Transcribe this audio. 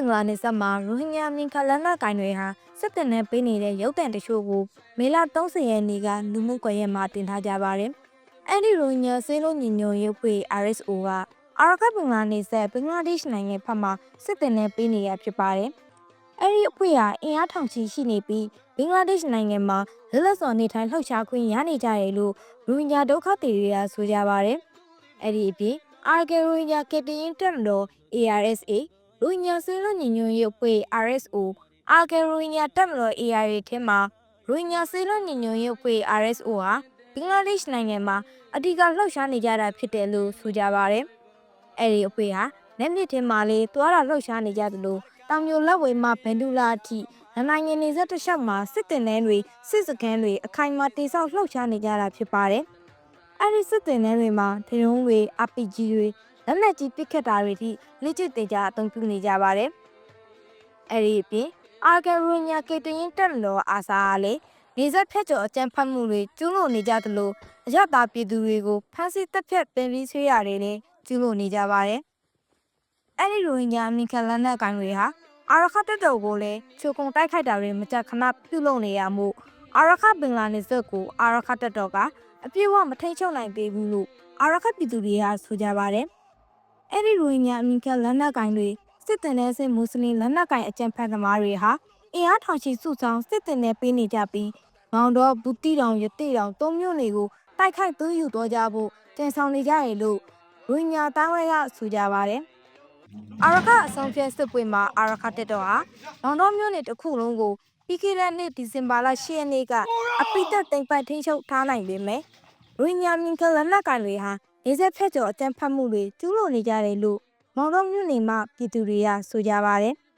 င်္ဂလားနယ်စပ်မှာရိုဟင်ဂျာမြင်ခလန်းနာကိုင်တွေဟာစစ်တပ်နဲ့ပေးနေတဲ့ရုပ်တံတချို့ကိုမေလ30ရက်နေ့ကလူမှုကွန်ရက်မှာတင်ထားကြပါတယ်။အဲ့ဒီရိုဟင်ဂျာစေလို့ညီညွတ်ရေးဖွဲ့ RSO ကအာရခတ်ဘင်္ဂလားနယ်စပ်ဘင်္ဂလားဒေ့ရှ်နိုင်ငံဖက်မှာစစ်တပ်နဲ့ပေးနေရဖြစ်ပါတယ်။အဲ့ဒီအဖွဲ့ဟာအင်အားထောင်ချီရှိနေပြီးဘင်္ဂလားဒေ့ရှ်နိုင်ငံမှာလက်လက်စော်နေထိုင်လှုပ်ရှားခွင့်ရနေကြတယ်လို့ရိုဟင်ဂျာဒုက္ခသည်တွေကဆိုကြပါတယ်။အဲ့ဒီအပြင်အာဂေရိုဟင်ဂျာကက်တရင်တက်မတော် ARSA ရိုဟင်ဂျာဆွေးနွေးညီညွတ်ရေးအဖွဲ့ RSO အာဂေရိုဟင်ဂျာတက်မတော် ARA ထဲမှာရိုဟင်ဂျာဆွေးနွေးညီညွတ်ရေးအဖွဲ့ RSO ဟာဘင်္ဂလားဒေ့ရှ်နိုင်ငံမှာအဓိကလှုပ်ရှားနေကြတာဖြစ်တယ်လို့ဆိုကြပါတယ်။အဲ့ဒီအဖွဲ့ဟာလက်မြစ်ထဲမှာလေးသွားတာလှုပ်ရှားနေကြသလိုတောင်မျိုးလက်ဝဲမှာဘန်ဒူလာအထိနိုင်ငံနေဆက်တစ်လျှောက်မှာစစ်တင်နှဲတွေစစ်စခန်းတွေအခိုင်အမာတိစောက်လှုပ်ရှားနေကြတာဖြစ်ပါတယ်။ အဲ့ဒီစစ်တင်နှဲတွေမှာဒရုန်းတွေ RPG တွေလက်နက်ကြီးပစ်ခတ်တာတွေထိလက်ကျစ်တင်ကြအသုံးပြုနေကြပါတယ်။အဲ့ဒီအပြင်အာဂရိုညာကေတရင်တက်လောအာစာကလည်းနေဆက်ဖြတ်ကျော်အကြမ်းဖက်မှုတွေကျူးလွန်နေကြသလိုအရတာပြည်သူတွေကိုဖမ်းဆီးတပ်ဖြတ်ပင်ပြီးဆွေးရတယ်နဲ့ကျူးလွန်နေကြပါတယ်။အဲ့ဒီရိုဟင်ဂျာအမိခံလန်းတဲ့ကောင်တွေဟာအာရခတ်တက်တော်ကိုလည်းချိုကုံတိုက်ခိုက်တာတွေမကြခဏပြုလုပ်နေရမှု အာရခတ်ဘင်္ဂလားနယ်စပ်ကိုအာရခတ်တက်တော်ကအပြည့်အဝမထိန်ချုပ်နိုင်သေးဘူးလို့အာရခတ်ပြည်သူတွေကဆိုကြပါတယ်။အဲ့ဒီရိုဟင်ဂျာအမိခံလန်းတဲ့ကောင်တွေစစ်တပ်နဲ့စစ်မွတ်စလင်လက်နက်ကိုင်အကြမ်းဖက်သမားတွေဟာအင်အားထောင်ချီစုဆောင်စစ်တပ်နဲ့ပေးနေကြပြီးမောင်တော်ဘူးတီတောင်ရတိတောင်သုံးမြို့နယ်ကိုတိုက်ခိုက်သွင်းယူသွားကြဖို့တန်ဆောင်နေကြရလို့ရိုဟင်ဂျာတိုင်းဝဲကဆိုကြပါတယ်။အာရခအဆောင်ဖြဲစစ်ပွဲမှာအာရခတက်တော်ဟာမောင်တော်မြို့နယ်တစ်ခုလုံးကို ပြီးခဲ့တဲ့နှစ်ဒီဇင်ဘာလ10ရက်နေ့ကအပိသက်တိမ်ပတ်ထိန်းချုပ်ထားနိုင်ပေမဲ့ရိုဟင်ဂျာမြင်ကလက်နက်ကိုင်တွေဟာနေဆက်ဖက်ကျော်အကြမ်းဖက်မှုတွေကျူးလွန်နေကြတယ်လို့မောင်တော်မြို့နယ်မှာပြည်သူတွေကဆိုကြပါတယ်။